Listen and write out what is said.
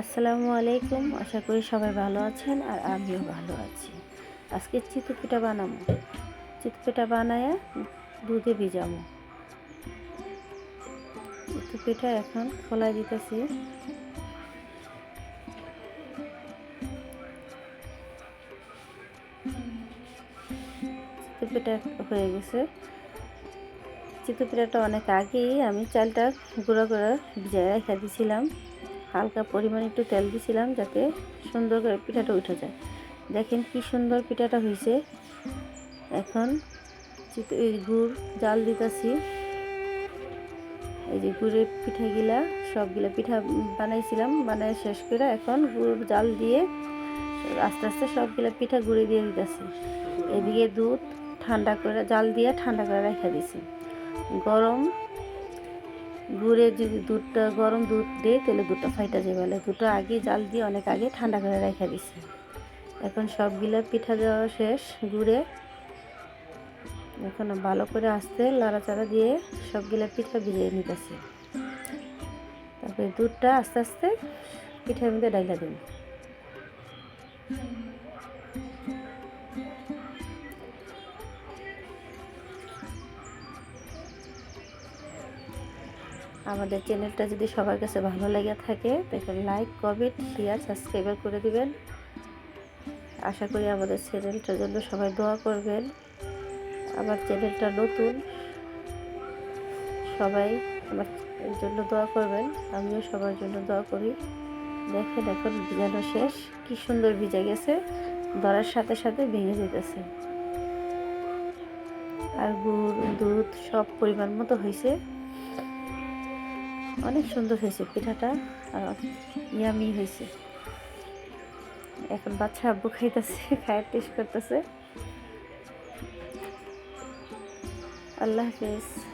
আসসালামু আলাইকুম। আশা করি সবাই ভালো আছেন আর আমিও ভালো আছি। আজকে চিতু পিঠা বানাবো। চিতু পিঠা বানায় দুধে ভিজাবো। চিতু পিঠা এখন খোলাই দিতেছি। চিতুপিঠা হয়ে গেছে। চিতু পিঠাটা অনেক আগেই আমি চালটা গুঁড়ো করে ভিজায় রেখে দিয়েছিলাম হালকা পরিমাণে একটু তেল দিয়েছিলাম যাতে সুন্দর করে পিঠাটা উঠে যায়। দেখেন কি সুন্দর পিঠাটা হয়েছে। এখন গুড়, জাল দিতেছি। এই যে গুড়ের পিঠাগুলা, সবগুলা পিঠা বানাইছিলাম বানাই শেষ করে এখন গুড়, জাল দিয়ে আস্তে আস্তে সবগুলা পিঠা গুঁড়ে দিয়ে দিতেছি। এদিকে দুধ ঠান্ডা করে, জাল দিয়ে ঠান্ডা করে রেখে দিছি। গরম গুড়ে যদি দুধটা, গরম দুধ দিই, তাহলে দুধটা ফাইটা যাবে। দুটো আগে জাল দিয়ে অনেক আগে ঠান্ডা করে রেখে দিছি। এখন সবগুলা পিঠা দেওয়া শেষ গুড়ে এখন ভালো করে আস্তে লাড়াচাড়া দিয়ে সবগুলা পিঠা ভিজিয়ে নিতেছি। তারপরে দুধটা আস্তে আস্তে পিঠার মধ্যে ডাইলা দিন আমাদের চ্যানেলটা যদি সবার কাছে ভালো লেগে থাকে, তাহলে লাইক কমেন্ট শেয়ার সাবস্ক্রাইব করে দিবেন। আশা করি আমাদের চ্যানেলটার জন্য সবাই দোয়া করবেন। আমার চ্যানেলটা নতুন, সবাই আমার জন্য দোয়া করবেন। আমিও সবার জন্য দোয়া করি। দেখেন এখন ভিজানো শেষ। কি সুন্দর ভিজে গেছে। ধরার সাথে সাথে ভেঙে যেতেছে। আর গুড়, দুধ সব পরিমাণ মতো হয়েছে। অনেক সুন্দর হয়েছে পিঠাটা, আর ইয়ামি হয়েছে। এখন বাচ্চা আব্বু খাইতেছে খায়ের টেস্ট করতেছে। আল্লাহ হাফিজ।